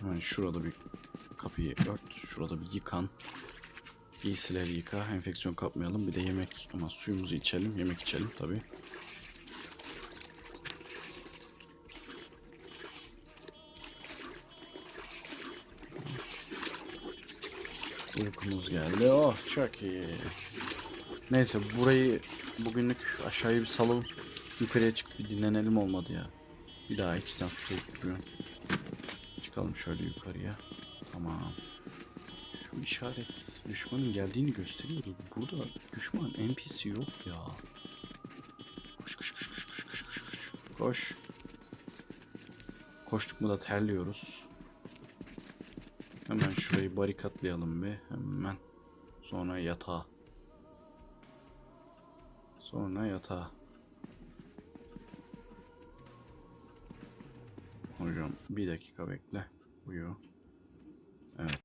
Hemen şurada bir kapıyı ört. Şurada bir yıkan. Giysileri yıka. Enfeksiyon kapmayalım. Bir de yemek ama suyumuzu içelim. Yemek içelim tabi. Uykumuz geldi. Oh çok iyi. Neyse burayı bugünlük aşağıya bir salalım. Yukarıya çıkıp bir dinlenelim olmadı ya. Bir daha içsen su Çıkalım şöyle yukarıya. Tamam. Şu işaret düşmanın geldiğini gösteriyordu. Burada düşman NPC yok ya. Koş koş koş koş koş koş koş koş. Koş. Koştuk mu da terliyoruz. Hemen şurayı barikatlayalım bir. Hemen. Sonra yatağa. Sonra yatağa. Hocam bir dakika bekle. Uyu.